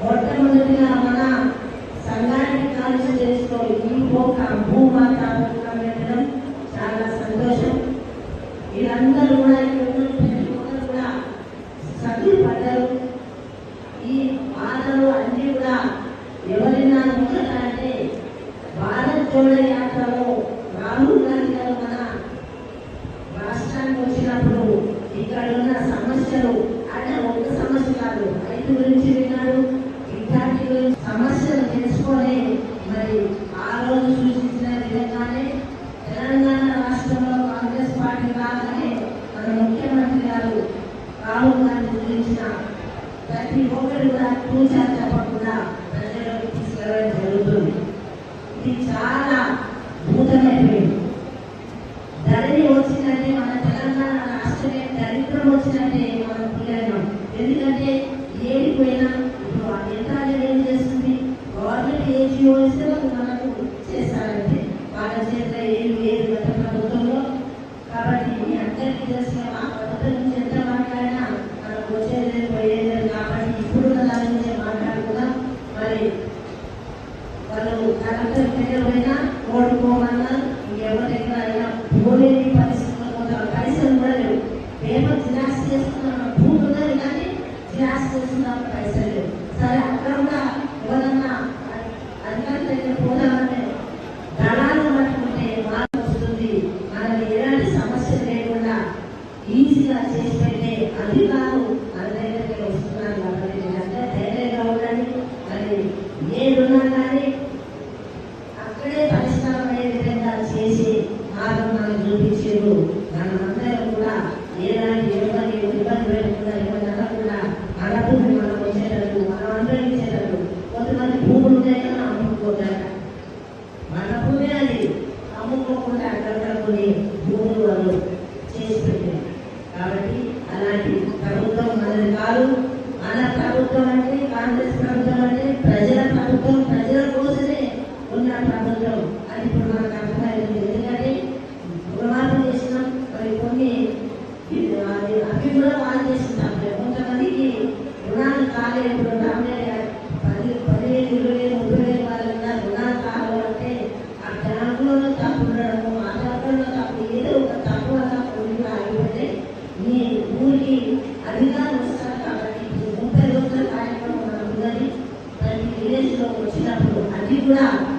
మొట్టమొదటిగా మన సంఘానికి కాల్చి చేసుకో ఈ పోక భూమాత పెట్టడం చాలా సంతోషం వీళ్ళందరూ కూడా ఇక్కడ ఉన్న ప్రతి ఒక్కరు కూడా సభ్యులు పడ్డారు ఈ బాధలు అన్నీ కూడా ఎవరైనా ముందుకంటే భారత్ జోడ యాత్రలో రాహుల్ గాంధీ గారు మన రాష్ట్రానికి వచ్చినప్పుడు ఇక్కడ ఉన్న సమస్యలు అంటే ఒక సమస్య కాదు రైతు గురించి విన్నాడు విద్యార్థి గురించి సమస్యలు తెలుసుకొని మరి ఆ రోజు సూచించిన విధంగానే తెలంగాణ రాష్ట్రంలో కాంగ్రెస్ పార్టీ రాగానే మన ముఖ్యమంత్రి గారు రాహుల్ గాంధీ గురించిన ప్రతి ఒక్కరు కూడా పూజ తప్పకుండా వాళ్ళు మనకు చేస్తారంటే వాళ్ళ చేతిలో ఏమి లేదు గత ప్రభుత్వంలో. కాబట్టి మీ అందరికీ తెలిసిన మా ప్రభుత్వం అమ్ముకోకుండా అక్కడ భూములు వాళ్ళు చేసి పెట్టారు. కాబట్టి అలాంటి ప్రభుత్వం మనది కాదు. మన ప్రభుత్వం అంటే కాంగ్రెస్ ప్రభుత్వం 那